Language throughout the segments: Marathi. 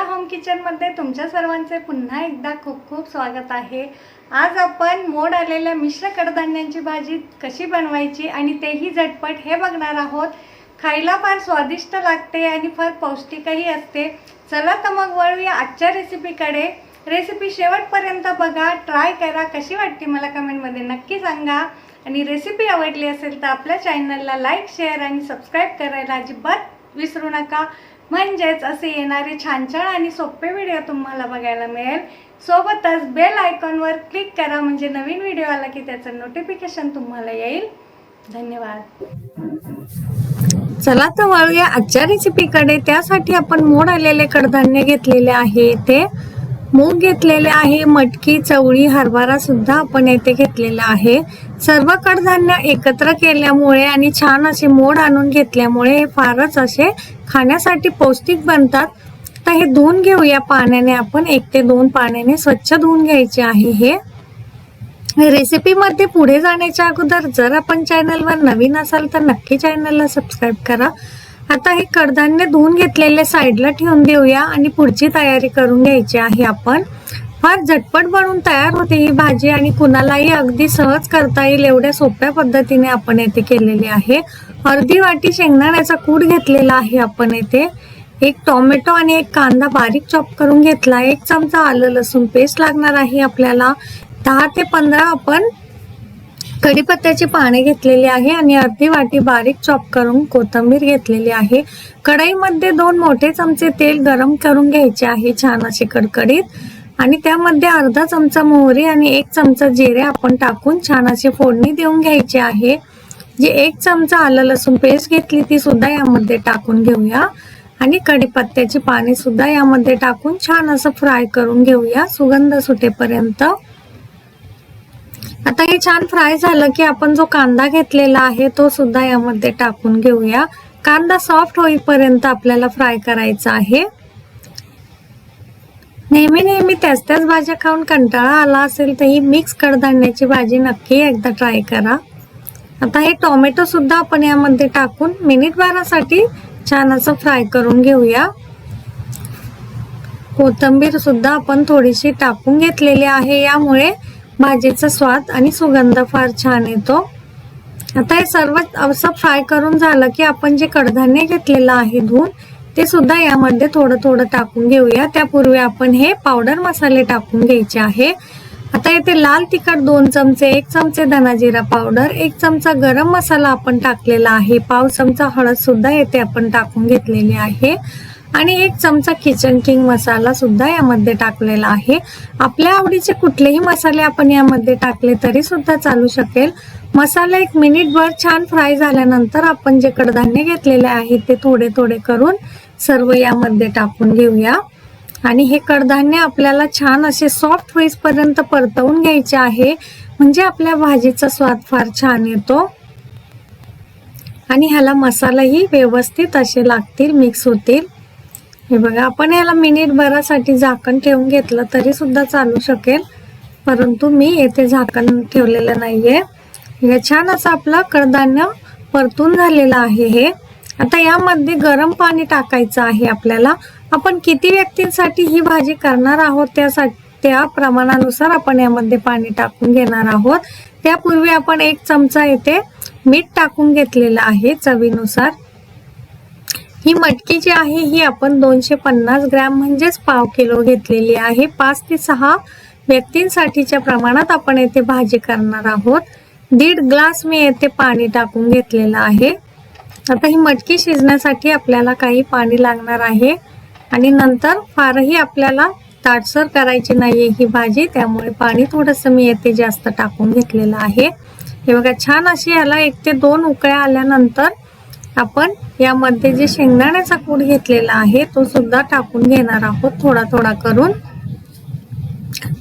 होम किचनमध्ये तुमच्या सर्वांचे पुन्हा एकदा खूप खूप स्वागत आहे. आज आपण मोड आलेल्या मिश्र कडधान्यांची भाजी कशी बनवायची आणि तेही झटपट हे बघणार आहोत. खायला फार स्वादिष्ट लागते आणि फार पौष्टिकही असते. चला तर मग वळूया आजच्या रेसिपीकडे रेसिपी शेवटपर्यंत बघा. ट्राय करा. कशी वाटते मला कमेंटमध्ये नक्की सांगा. आणि रेसिपी आवडली असेल तर आपल्या चॅनलला लाईक शेअर आणि सबस्क्राईब करायला अजिबात विसरू नका. म्हणजेच असे येणारे छान छान आणि सोपे व्हिडिओ तुम्हाला बघायला मिळेल. सोबतच बेल आयकॉनवर क्लिक करा म्हणजे नवीन व्हिडिओ आला की त्याचं नोटिफिकेशन तुम्हाला येईल. धन्यवाद. चला तर वळूया आजच्या रेसिपीकडे त्यासाठी आपण मोड आलेले कडधान्य घेतलेले आहे ते मूग घेतलेले आहे मटकी चवळी हरभरा सुद्धा आपण येथे घेतलेला आहे. सर्व कडधान्य एकत्र केल्यामुळे आणि छान असे मोड आणून घेतल्यामुळे हे फारच असे खाण्यासाठी पौष्टिक बनतात. तर हे धुवून घेऊया पाण्याने आपण एक ते दोन पाण्याने स्वच्छ धुवून घ्यायचे आहे हे. रेसिपीमध्ये पुढे जाण्याच्या अगोदर जर आपण चॅनलवर नवीन असाल तर नक्की चॅनलला सबस्क्राईब करा. आता हे कडधान्य धुवून घेतलेले साईडला ठेवून देऊया आणि पुढची तयारी करून घ्यायची आहे आपण. फार झटपट बनवून तयार होते ही भाजी आणि कुणालाही अगदी सहज करता येईल एवढ्या सोप्या पद्धतीने आपण येथे केलेली आहे. अर्धी वाटी शेंगदाण्याचा कूट घेतलेला आहे आपण येथे. एक टोमॅटो आणि एक कांदा बारीक चॉप करून घेतला. एक चमचा आलं लसूण पेस्ट लागणार आहे आपल्याला. दहा ते पंधरा आपण कढीपत्त्याची पाने घेतलेली आहे आणि अर्धी वाटी बारीक चॉप करून कोथिंबीर घेतलेली आहे. कढईमध्ये दोन मोठे चमचे तेल गरम करून घ्यायचे आहे छान असे कडकडीत. आणि त्यामध्ये अर्धा चमचा मोहरी आणि एक चमचा जिरे आपण टाकून छान अशी फोडणी देऊन घ्यायची आहे. जे एक चमचा आलं लसूण पेस्ट घेतली ती सुद्धा यामध्ये टाकून घेऊया. आणि कढीपत्त्याची पाने सुद्धा यामध्ये टाकून छान असं फ्राय करून घेऊया. सुगंध सुटेपर्यंत आता हे छान फ्राय झालं की आपण जो कांदा घेतलेला आहे तो सुद्धा यामध्ये टाकून घेऊया. कांदा सॉफ्ट होईपर्यंत आपल्याला फ्राय करायचा आहे. नेहमी नेहमी त्याच त्याच भाज्या खाऊन कंटाळा आला असेल तर ही मिक्स कडधान्याची भाजी नक्की एकदा ट्राय करा. आता हे टोमॅटो सुद्धा आपण यामध्ये टाकून मिनिट बारासाठी छान असं फ्राय करून घेऊया. कोथिंबीर सुद्धा आपण थोडीशी टाकून घेतलेली आहे. यामुळे भाजीचा स्वाद आणि सुगंध फार छान येतो. आता हे सर्व असं फ्राय करून झालं की आपण जे कडधान्य घेतलेलं आहे धुवून ते सुद्धा यामध्ये थोडं थोडं टाकून घेऊया. त्यापूर्वी आपण हे पावडर मसाले टाकून घ्यायचे आहे. आता येथे लाल तिखट दोन चमचे एक चमचे धनाजिरा पावडर एक चमचा गरम मसाला आपण टाकलेला आहे. पाव चमचा हळद सुद्धा येथे आपण टाकून घेतलेली आहे. आणि एक चमचा किचन किंग मसाला सुद्धा यामध्ये टाकलेला आहे. आपल्या आवडीचे कुठलेही मसाले आपण यामध्ये टाकले तरी सुद्धा चालू शकेल. मसाला एक मिनिटभर छान फ्राय झाल्यानंतर आपण जे कडधान्य घेतलेले आहे ते थोडे थोडे करून सर्व यामध्ये टाकून घेऊया. आणि हे कडधान्य आपल्याला छान असे सॉफ्ट होईपर्यंत परतवून घ्यायचे आहे. म्हणजे आपल्या भाजीचा स्वाद फार छान येतो. आणि ह्याला मसालाही व्यवस्थित असे लागतील मिक्स होतील. हे बघा आपण याला मिनिट भरासाठी झाकण ठेवून घेतलं तरी सुद्धा चालू शकेल. परंतु मी येथे झाकण ठेवलेलं नाहीये. हे छान असं आपलं कडधान्य परतून झालेलं आहे हे. आता यामध्ये गरम पाणी टाकायचं आहे आपल्याला. आपण किती व्यक्तींसाठी ही भाजी करणार आहोत त्यासाठी त्या प्रमाणानुसार आपण यामध्ये पाणी टाकून घेणार आहोत. त्यापूर्वी आपण एक चमचा येथे मीठ टाकून घेतलेलं आहे चवीनुसार. ही मटकी जी आहे ही आपण दोनशे पन्नास ग्रॅम म्हणजेच पाव किलो घेतलेली आहे. पाच ते सहा व्यक्तींसाठीच्या प्रमाणात आपण येथे भाजी करणार आहोत. दीड ग्लास मी येथे पाणी टाकून घेतलेलं आहे. आता ही मटकी शिजण्यासाठी आपल्याला काही पाणी लागणार आहे. आणि नंतर फारही आपल्याला ताटसर करायची नाहीये ही भाजी त्यामुळे पाणी थोडंसं मी येथे जास्त टाकून घेतलेलं आहे. हे बघा छान अशी याला एक ते दोन उकळ्या आल्यानंतर आपण यामध्ये जे शेंगदाण्याचा कूट घेतलेला आहे तो सुद्धा टाकून घेणार आहोत थोडा थोडा करून.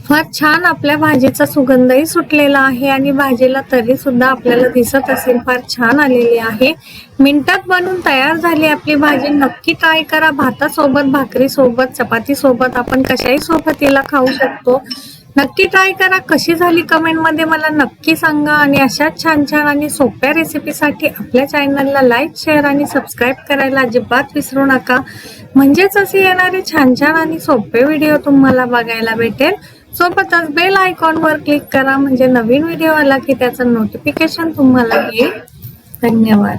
फार छान आपल्या भाजीचा सुगंधही सुटलेला आहे आणि भाजीला तरी सुद्धा आपल्याला दिसत असेल फार छान आलेली आहे. मिनिटात बनवून तयार झाली आपली भाजी. नक्की ट्राय करा. भातासोबत भाकरी सोबत चपाती सोबत आपण कशाही सोबत याला खाऊ शकतो. नक्की ट्राय करा. कशी झाली कमेंटमध्ये मला नक्की सांगा आणि अशाच छान छान आणि सोप्या रेसिपीसाठी आपल्या चॅनलला लाईक शेअर आणि सबस्क्राईब करायला अजिबात विसरू नका. म्हणजेच असे येणारे छान छान आणि सोपे व्हिडिओ तुम्हाला बघायला भेटेल. सोबतच बेल आयकॉनवर क्लिक करा. म्हणजे नवीन व्हिडिओ आला की त्याचं नोटिफिकेशन तुम्हाला येईल. धन्यवाद.